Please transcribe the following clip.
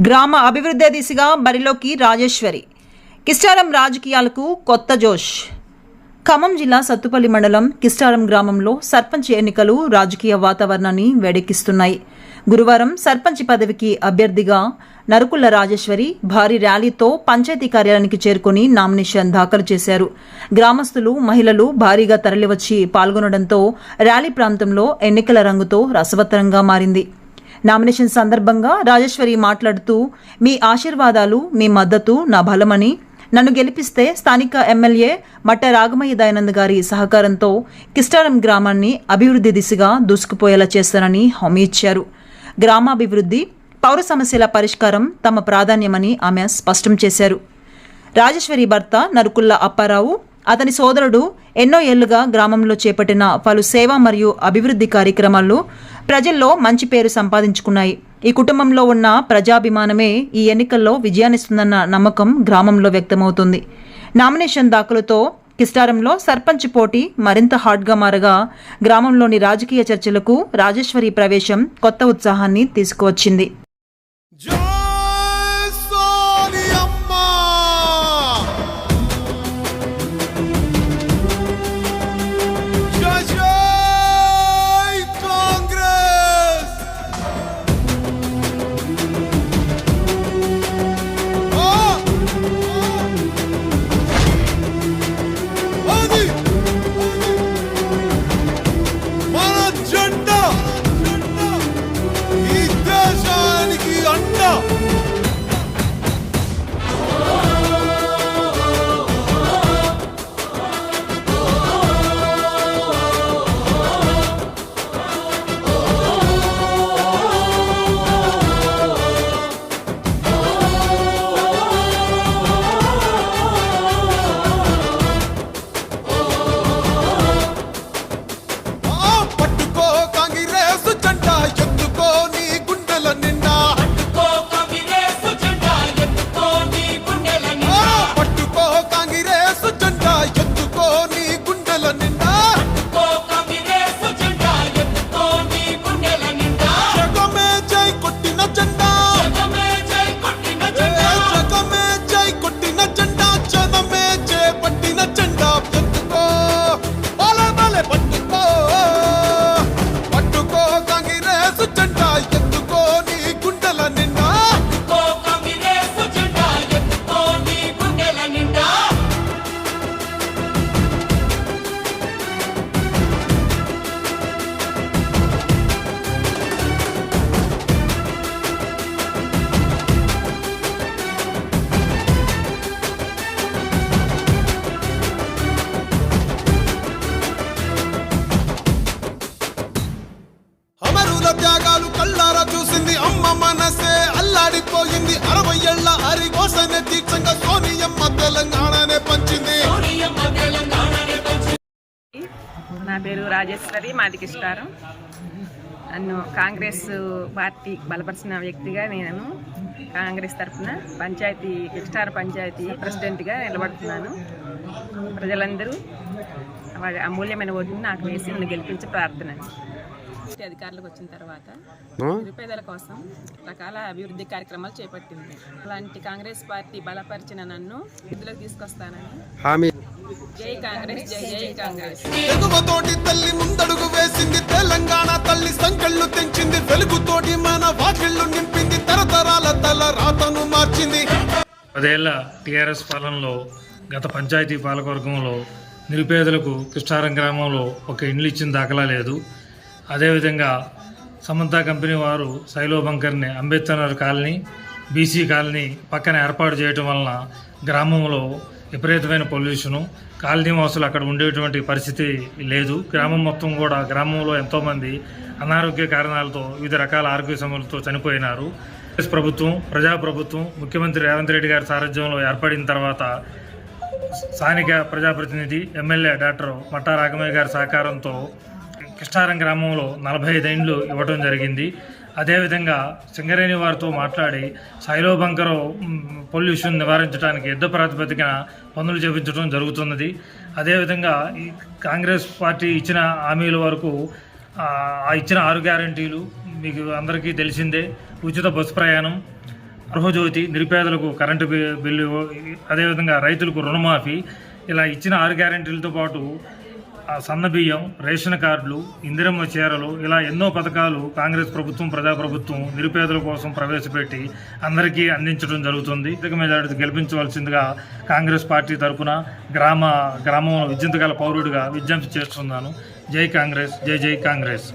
గ్రామ అభివృద్ధి దిశగా బరిలోకి రాజేశ్వరి. కిష్టారం రాజకీయాలకు కొత్త జోష్. ఖమ్మం జిల్లా సత్తుపల్లి మండలం కిష్టారం గ్రామంలో సర్పంచ్ ఎన్నికలు రాజకీయ వాతావరణాన్ని వేడెక్కిస్తున్నాయి. గురువారం సర్పంచ్ పదవికి అభ్యర్థిగా నరుకుల రాజేశ్వరి భారీ ర్యాలీతో పంచాయతీ కార్యాలయానికి చేరుకుని నామినేషన్ దాఖలు చేశారు. గ్రామస్తులు మహిళలు భారీగా తరలివచ్చి పాల్గొనడంతో ర్యాలీ ప్రాంతంలో ఎన్నికల రంగుతో రసవత్తరంగా మారింది. నామినేషన్ సందర్భంగా రాజేశ్వరి మాట్లాడుతూ మీ ఆశీర్వాదాలు మీ మద్దతు నా బలమని. నన్ను గెలిపిస్తే స్థానిక ఎమ్మెల్యే మట్ట రాగమయ్య దయానంద్ గారి సహకారంతో కిస్టారం గ్రామాన్ని అభివృద్ధి దిశగా దూసుకుపోయేలా చేస్తానని హామీ ఇచ్చారు. గ్రామాభివృద్ధి పౌర సమస్యల పరిష్కారం తమ ప్రాధాన్యమని ఆమె స్పష్టం చేశారు. రాజేశ్వరి భర్త నరుకుల్ల అప్పారావు అతని సోదరుడు ఎన్నో ఏళ్ళుగా గ్రామంలో చేపట్టిన పలు సేవ మరియు అభివృద్ధి కార్యక్రమాలు ప్రజల్లో మంచి పేరు సంపాదించుకున్నాయి. ఈ కుటుంబంలో ఉన్న ప్రజాభిమానమే ఈ ఎన్నికల్లో విజయాన్నిస్తుందన్న నమ్మకం గ్రామంలో వ్యక్తమవుతుంది. నామినేషన్ దాఖలుతో కిస్టారంలో సర్పంచ్ పోటీ మరింత హాట్గా మారగా గ్రామంలోని రాజకీయ చర్చలకు రాజేశ్వరి ప్రవేశం కొత్త ఉత్సాహాన్ని తీసుకువచ్చింది. రాజేశ్వరి మాది కిష్టారం నన్ను కాంగ్రెస్ పార్టీ బలపరిచిన వ్యక్తిగా నేను కాంగ్రెస్ తరఫున పంచాయతీ కిష్టార పంచాయతీ ప్రెసిడెంట్గా నిలబడుతున్నాను. ప్రజలందరూ వారి అమూల్యమైన ఓటుని నాకు వేసి నన్ను గెలిపించి ప్రార్థన. అధికారులకు వచ్చిన తర్వాత నిరుపేదల కోసం రకాల అభివృద్ధి కార్యక్రమాలు చేపట్టింది. అలాంటి కాంగ్రెస్ పార్టీ బలపరిచిన నన్ను ఇందులోకి తీసుకొస్తానని జై కాంగ్రెస్ జై జై కాంగ్రెస్. తల్లి ముందడుగు వేసింది తెలంగాణ తల్లి సంకళ్ళు తెంచింది వెలుగుతోటి మన వాకిళ్ళు నింపింది తరతరాల తల రాతను మార్చింది. పదేళ్ళ టీఆర్ఎస్ పాలనలో గత పంచాయతీ పాలకవర్గంలో నిరుపేదలకు కృష్ణారం గ్రామంలో ఒక ఇండ్లు ఇచ్చిన దాఖలా లేదు. అదేవిధంగా సమంత కంపెనీ వారు సైలో బంకర్ని అంబేద్కర్ కాలనీ బీసీ కాలనీ పక్కన ఏర్పాటు చేయటం వలన గ్రామంలో విపరీతమైన పొల్యూషను కాలనీ వాసులు అక్కడ ఉండేటువంటి పరిస్థితి లేదు. గ్రామం మొత్తం కూడా గ్రామంలో ఎంతోమంది అనారోగ్య కారణాలతో వివిధ రకాల ఆరోగ్య సమస్యలతో చనిపోయినారు. ఎస్ ప్రభుత్వం ప్రజాప్రభుత్వం ముఖ్యమంత్రి రేవంత్ రెడ్డి గారి సారథ్యంలో ఏర్పడిన తర్వాత స్థానిక ప్రజాప్రతినిధి ఎమ్మెల్యే డాక్టర్ మట్టా రాఘమయ్య గారి సహకారంతో కృష్ణారం గ్రామంలో నలభై ఐదు ఇవ్వడం జరిగింది. అదేవిధంగా సింగరేణి వారితో మాట్లాడి సైలో బంకరు పొల్యూషన్ నివారించడానికి యుద్ధ ప్రాతిపదికన పనులు చేపించడం జరుగుతున్నది. అదేవిధంగా ఈ కాంగ్రెస్ పార్టీ ఇచ్చిన హామీల వరకు ఆ ఇచ్చిన ఆరు గ్యారంటీలు మీకు అందరికీ తెలిసిందే. ఉచిత బస్సు ప్రయాణం గృహజ్యోతి నిరుపేదలకు కరెంటు బిల్లు అదేవిధంగా రైతులకు రుణమాఫీ ఇలా ఇచ్చిన ఆరు గ్యారెంటీలతో పాటు ఆ సన్న బియ్యం రేషన్ కార్డులు ఇందిరమ్మ చీరలు ఇలా ఎన్నో పథకాలు కాంగ్రెస్ ప్రభుత్వం ప్రజాప్రభుత్వం నిరుపేదల కోసం ప్రవేశపెట్టి అందరికీ అందించడం జరుగుతుంది. ఇక మెజారిటీ గెలిపించవలసిందిగా కాంగ్రెస్ పార్టీ తరపున గ్రామ గ్రామంలో విద్యంతకాల పౌరుడిగా విజ్ఞప్తి చేస్తున్నాను. జై కాంగ్రెస్ జై జై కాంగ్రెస్.